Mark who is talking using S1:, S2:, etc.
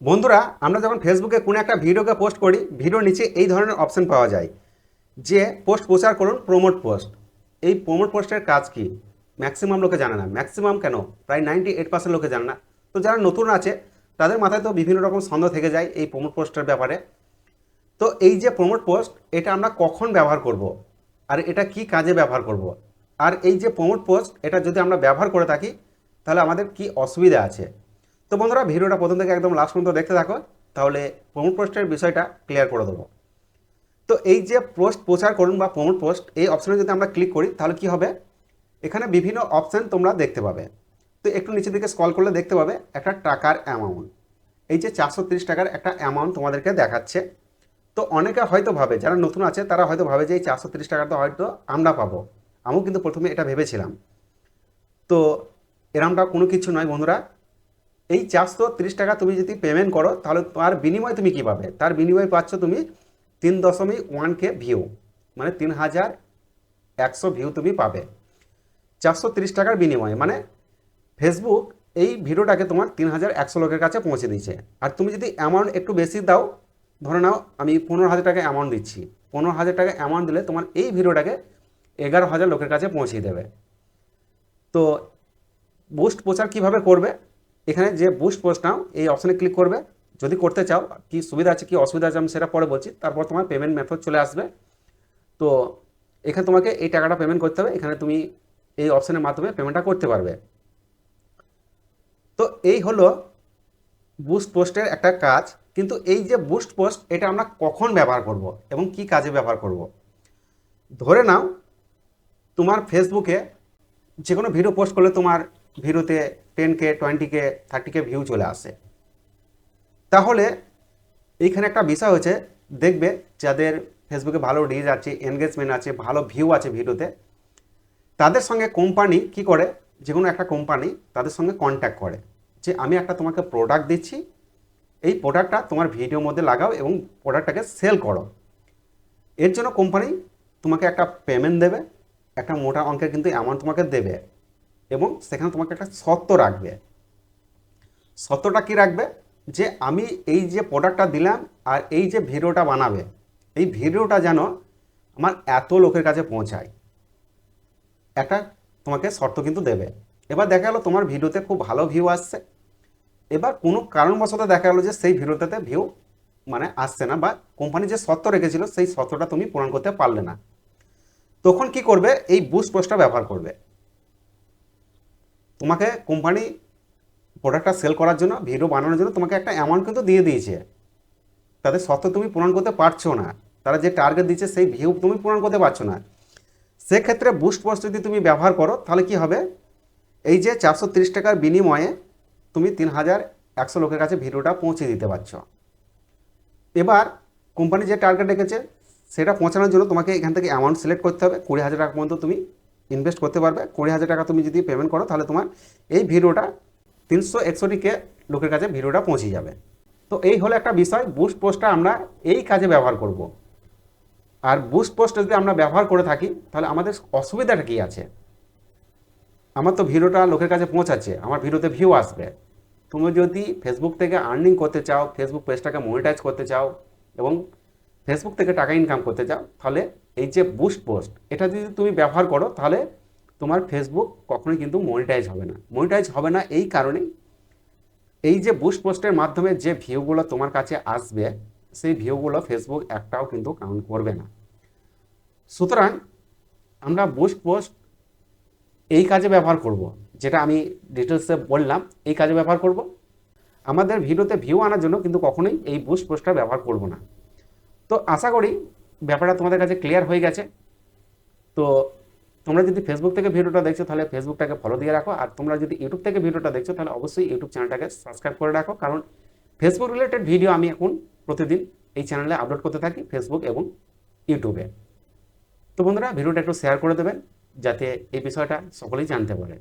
S1: বন্ধুরা, আমরা যখন ফেসবুকে কোনো একটা ভিডিওকে পোস্ট করি, ভিডিওর নিচে এই ধরনের অপশন পাওয়া যায়, যে পোস্ট প্রচার করুন প্রমোট পোস্ট এই প্রমোট পোস্টের কাজ কি? ম্যাক্সিমাম লোকে জানে না। ম্যাক্সিমাম কেন? প্রায় নাইনটি এইট পার্সেন্ট লোকে জানে না। তো যারা নতুন আছে, তাদের মাথায় তো বিভিন্ন রকম সন্দেহ থেকে যায় এই প্রমোট পোস্টের ব্যাপারে। তো এই যে প্রমোট পোস্ট এটা আমরা কখন ব্যবহার করব? আর এটা কি কাজে ব্যবহার করব? আর এই যে প্রমোট পোস্ট এটা যদি আমরা ব্যবহার করে থাকি, তাহলে আমাদের কি অসুবিধা আছে? তো বন্ধুরা, ভিডিওটা প্রথম থেকে একদম লাস্ট পর্যন্ত দেখতে থাকো, তাহলে প্রমোট পোস্টের বিষয়টা ক্লিয়ার করে দেবো। তো এই যে পোস্ট প্রচার করুন বা প্রমোট পোস্ট এই অপশানে যদি আমরা ক্লিক করি, তাহলে কি হবে? এখানে বিভিন্ন অপশান তোমরা দেখতে পাবে। তো একটু নিচের দিকে স্কল করলে দেখতে পাবে, একটা টাকার অ্যামাউন্ট এই যে চারশো টাকার একটা অ্যামাউন্ট তোমাদেরকে দেখাচ্ছে। তো অনেকে হয়তো ভাবে, যারা নতুন আছে, তারা হয়তো ভাবে যে এই চারশো তিরিশ টাকাটা হয়তো আমরা পাবো। আমিও কিন্তু প্রথমে এটা ভেবেছিলাম। তো এরমটা কোনো কিছু নয় বন্ধুরা। এই চারশো তিরিশ টাকা তুমি যদি পেমেন্ট করো, তাহলে তার বিনিময়ে তুমি কী পাবে? তার বিনিময়ে পাচ্ছ তুমি তিন দশমিক ওয়ান কে ভিউ মানে তিন হাজার একশো ভিউ তুমি পাবে। চারশো তিরিশ টাকার বিনিময়ে মানে ফেসবুক এই ভিডিওটাকে তোমার তিন হাজার একশো লোকের কাছে পৌঁছে দিয়েছে। আর তুমি যদি অ্যামাউন্ট একটু বেশি দাও, ধরে নাও আমি পনেরো হাজার টাকা অ্যামাউন্ট দিচ্ছি, পনেরো হাজার টাকা অ্যামাউন্ট দিলে তোমার এই ভিডিওটাকে এগারো হাজার লোকের কাছে পৌঁছে দেবে। তো বুস্ট প্রচার কীভাবে করবে? এখানে যে বুস্ট পোস্ট নাও, এই অপশানে ক্লিক করবে। যদি করতে চাও, কি সুবিধা আছে, কি অসুবিধা আছে, আমি সেটা পরে বলছি। তারপর তোমার পেমেন্ট মেথড চলে আসবে। তো এখানে তোমাকে এই টাকাটা পেমেন্ট করতে হবে। এখানে তুমি এই অপশানের মাধ্যমে পেমেন্টটা করতে পারবে। তো এই হলো বুস্ট পোস্টের একটা কাজ। কিন্তু এই যে বুস্ট পোস্ট এটা আমরা কখন ব্যবহার করব এবং কি কাজে ব্যবহার করব? ধরে নাও, তোমার ফেসবুকে যে কোনো ভিডিও পোস্ট করলে তোমার ভিডিওতে ten K twenty K thirty K view চলে আসে। তাহলে এইখানে একটা বিষয় হচ্ছে দেখবে যাদের ফেসবুকে ভালো রিচ আছে এনগেজমেন্ট আছে, ভালো ভিউ আছে ভিডিওতে তাদের সঙ্গে কোম্পানি কি করে? যে কোনো একটা কোম্পানি তাদের সঙ্গে কন্ট্যাক্ট করে যে, আমি একটা তোমাকে প্রোডাক্ট দিচ্ছি, এই প্রোডাক্টটা তোমার ভিডিওর মধ্যে লাগাও এবং প্রোডাক্টটাকে সেল করো। এর জন্য কোম্পানি তোমাকে একটা পেমেন্ট দেবে, একটা মোটা অঙ্কের কিন্তু অ্যামাউন্ট তোমাকে দেবে। এবং সেখানে তোমাকে একটা সত্য রাখবে। সত্যটা কি রাখবে? যে আমি এই যে প্রোডাক্টটা দিলাম আর এই যে ভিডিওটা বানাবে, এই ভিডিওটা যেন আমার এত লোকের কাছে পৌঁছায়। একটা তোমাকে শর্ত কিন্তু দেবে। এবার দেখা গেলো তোমার ভিডিওতে খুব ভালো ভিউ আসছে। এবার কোনো কারণবশত দেখা গেলো যে সেই ভিডিওটাতে ভিউ মানে আসছে না বা কোম্পানি যে শর্ত রেখেছিল, সেই শর্তটা তুমি পূরণ করতে পারলে না। তখন কি করবে? এই বুস্ট পোস্টটা ব্যবহার করবে। তোমাকে কোম্পানি প্রোডাক্টটা সেল করার জন্য ভিডিও বানানোর জন্য তোমাকে একটা অ্যামাউন্ট কিন্তু দিয়ে দিয়েছে। তাদের শর্ত তুমি পূরণ করতে পারছ না। তারা যে টার্গেট দিচ্ছে, সেই ভিউ তুমি পূরণ করতে পারছ না। সেক্ষেত্রে বুস্ট পোস্ট যদি তুমি ব্যবহার করো, তাহলে কি হবে? এই যে চারশো তিরিশ টাকার বিনিময়ে তুমি তিন হাজার একশো লোকের কাছে ভিডিওটা পৌঁছে দিতে পারছ। এবার কোম্পানি যে টার্গেট রেখেছে, সেটা পৌঁছানোর জন্য তোমাকে এখান থেকে অ্যামাউন্ট সিলেক্ট করতে হবে। কুড়ি হাজার টাকা পর্যন্ত তুমি ইনভেস্ট করতে পারবে, কুড়ি হাজার টাকা তুমি যদি পেমেন্ট করো, তাহলে তোমার এই ভিডিওটা তিনশো একষট্টি কে লোকের কাছে ভিডিওটা পৌঁছে যাবে। তো এই হলো একটা বিষয় বুস্ট পোস্টটা আমরা এই কাজে ব্যবহার করব। আর বুস্ট পোস্ট যদি আমরা ব্যবহার করে থাকি, তাহলে আমাদের অসুবিধাটা কী আছে? আমার তো ভিডিওটা লোকের কাছে পৌঁছাচ্ছে, আমার ভিডিওতে ভিউ আসবে। তুমি যদি ফেসবুক থেকে আর্নিং করতে চাও ফেসবুক পেজটাকে মনিটাইজ করতে চাও এবং ফেসবুক থেকে টাকা ইনকাম করতে চাও, তাহলে এই যে বুস্ট পোস্ট এটা যদি তুমি ব্যবহার করো, তাহলে তোমার ফেসবুক কখনোই কিন্তু মনিটাইজ হবে না। মনিটাইজ হবে না এই কারণেই এই যে বুস্ট পোস্টের মাধ্যমে যে ভিউগুলো তোমার কাছে আসবে, সেই ভিউগুলো ফেসবুক একটাও কিন্তু কাউন্ট করবে না। সুতরাং আমরা বুস্ট পোস্ট এই কাজে ব্যবহার করব, যেটা আমি ডিটেলসে বললাম, এই কাজে ব্যবহার করব। আমাদের ভিডিওতে ভিউ আনার জন্য কিন্তু কখনোই এই বুস্ট পোস্টটা ব্যবহার করব না। তো আশা করি ব্যাপারটা তোমাদের কাছে ক্লিয়ার হয়ে গেছে? তো তোমরা যদি ফেসবুক থেকে ভিডিওটা দেখছ, তাহলে ফেসবুকটাকে ফলো দিয়ে রাখো। আর তোমরা যদি ইউটিউব থেকে ভিডিওটা দেখছ, তাহলে অবশ্যই ইউটিউব চ্যানেলটাকে সাবস্ক্রাইব করে রাখো। কারণ ফেসবুক রিলেটেড ভিডিও আমি এখন প্রতিদিন এই চ্যানেলে আপলোড করতে থাকি ফেসবুক এবং ইউটিউবে তো বন্ধুরা, ভিডিওটা একটু শেয়ার করে দেবেন, যাতে এই বিষয়টা সকলেই জানতে পারে।